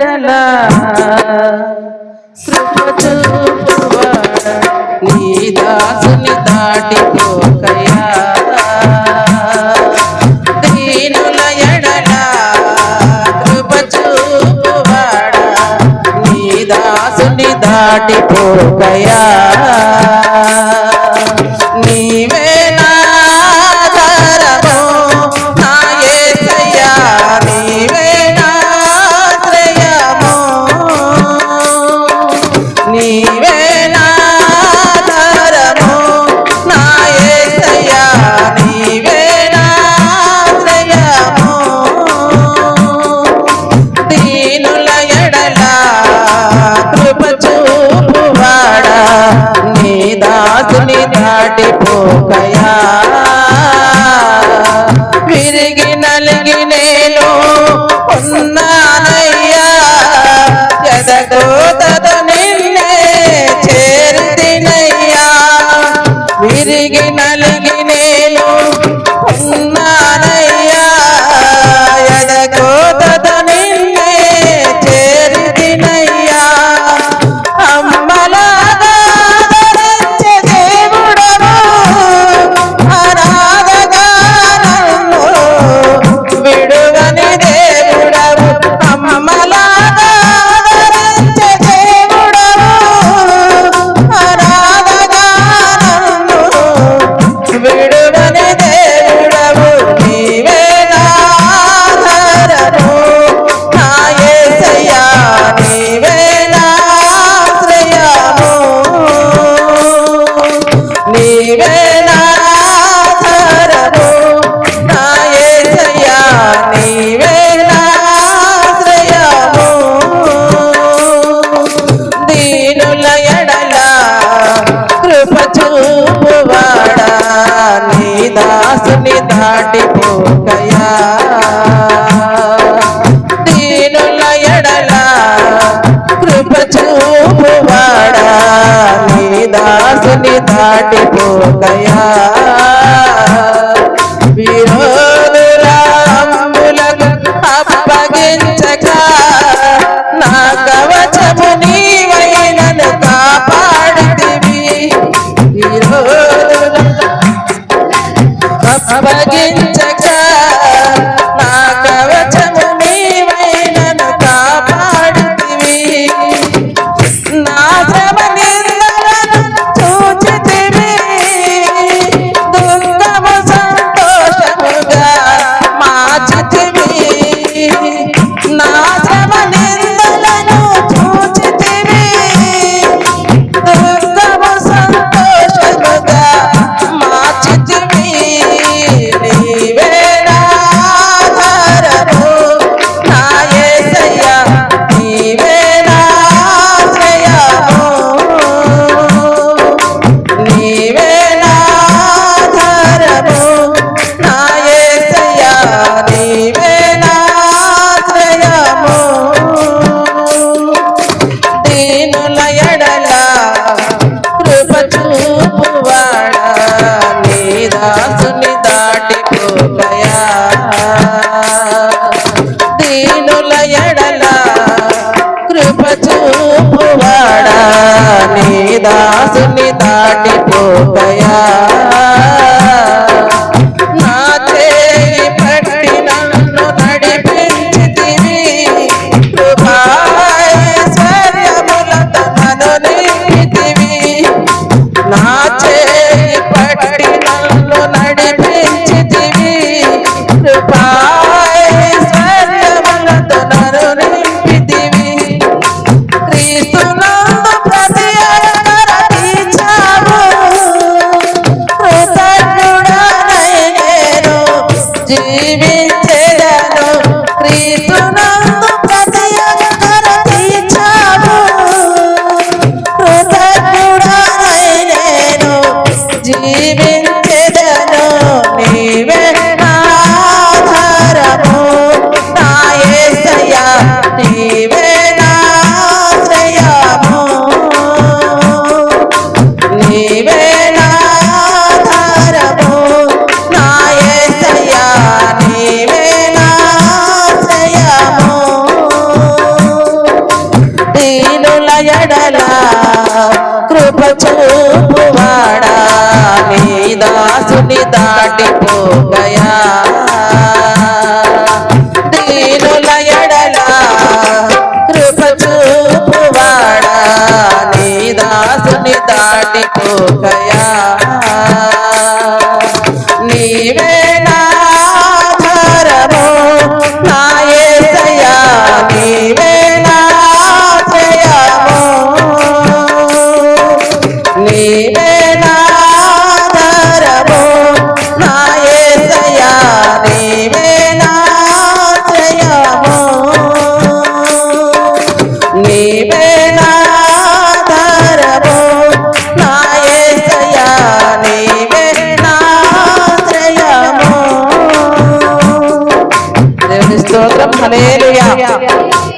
ఎడలా కృపతూపువాడ నీ దాసుని దాటిపోకయా దీనుల ఎడలా కృపచూపువాడ నీ దాసుని దాటిపోకయా విరిగి నలిగి నేను ఉన్నానయ్యా. జగదోత నిన్నే చేరుతినయ్యా. విరిగి లోకయా దీనుల ఎడల కృప చూపువాడా? నీ దాసుని దాటిపోకయా నీ దాసుని దాటిపోయా కృప చూపువాడా నీ దాసుని దాటిపోయా